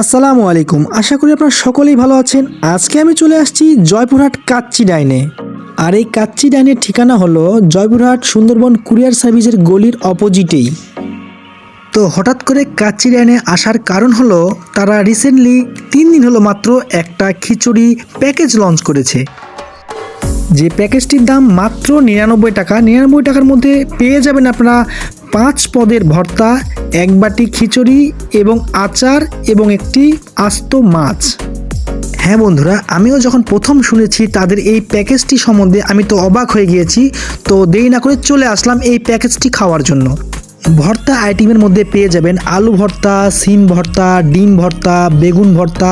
আসসালামু আলাইকুম। আশা করি আপনারা সকলেই ভালো আছেন। আজকে আমি চলে আসছি জয়পুরহাট কাচ্চি ডাইনে। আর এই কাচ্চি ডাইনের ঠিকানা হলো জয়পুরহাট সুন্দরবন কুরিয়ার সার্ভিসের গলির অপোজিটেই। তো হঠাৎ করে কাচ্চি ডাইনে আসার কারণ হলো, তারা রিসেন্টলি তিন দিন হলো মাত্র একটা খিচুড়ি প্যাকেজ লঞ্চ করেছে। যে প্যাকেজটির দাম মাত্র নিরানব্বই টাকা, নিরানব্বই টাকার মধ্যে পেয়ে যাবেন আপনারা পাঁচ পদের ভর্তা, এক বাটি খিচুড়ি এবং আচার এবং একটি আস্ত মাছ। হ্যাঁ বন্ধুরা, আমিও যখন প্রথম শুনেছি তাদের এই প্যাকেজটি সম্বন্ধে আমি তো অবাক হয়ে গিয়েছি, তো দেরি না করে চলে আসলাম এই প্যাকেজটি খাওয়ার জন্য। ভর্তা আইটেমের মধ্যে পেয়ে যাবেন আলু ভর্তা, সিম ভর্তা, ডিম ভর্তা, বেগুন ভর্তা,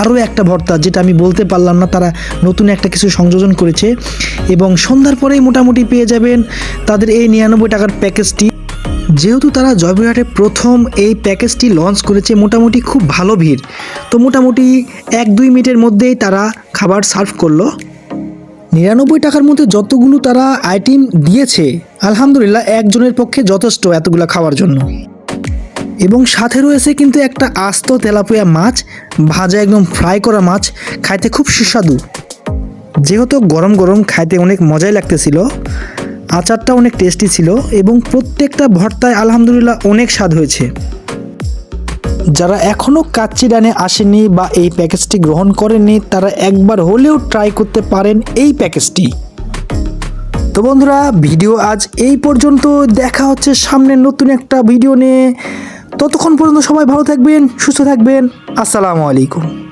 আরও একটা ভর্তা যেটা আমি বলতে পারলাম না, তারা নতুন একটা কিছু সংযোজন করেছে। এবং সন্ধ্যার পরেই মোটামুটি পেয়ে যাবেন তাদের এই নিরানব্বই টাকার প্যাকেজটি। যেহেতু তারা জয়পুরহাটে প্রথম এই প্যাকেজটি লঞ্চ করেছে, মোটামুটি খুব ভালো ভিড়। তো মোটামুটি এক দুই মিনিটের মধ্যেই তারা খাবার সার্ভ করল। নিরানব্বই টাকার মধ্যে যতগুলো তারা আইটেম দিয়েছে, আলহামদুলিল্লাহ একজনের পক্ষে যথেষ্ট এতগুলো খাওয়ার জন্য। এবং সাথে রয়েছে কিন্তু একটা আস্ত তেলাপিয়া মাছ, ভাজা একদম ফ্রাই করা মাছ, খাইতে খুব সুস্বাদু। যেহেতু গরম গরম খাইতে অনেক মজাই লাগতেছিল আচারটা অনেক টেস্টি ছিল এবং প্রত্যেকটা ভর্তায় আলহামদুলিল্লাহ অনেক স্বাদ হয়েছে। যারা এখনও কাচ্চি ডানে আসেনি বা এই প্যাকেজটি গ্রহণ করেনি তারা একবার হলেও ট্রাই করতে পারেন এই প্যাকেজটি। তো বন্ধুরা, ভিডিও আজ এই পর্যন্ত। দেখা হচ্ছে সামনে নতুন একটা ভিডিও নিয়ে। ততক্ষণ পর্যন্ত সবাই ভালো থাকবেন, সুস্থ থাকবেন। আসসালামু আলাইকুম।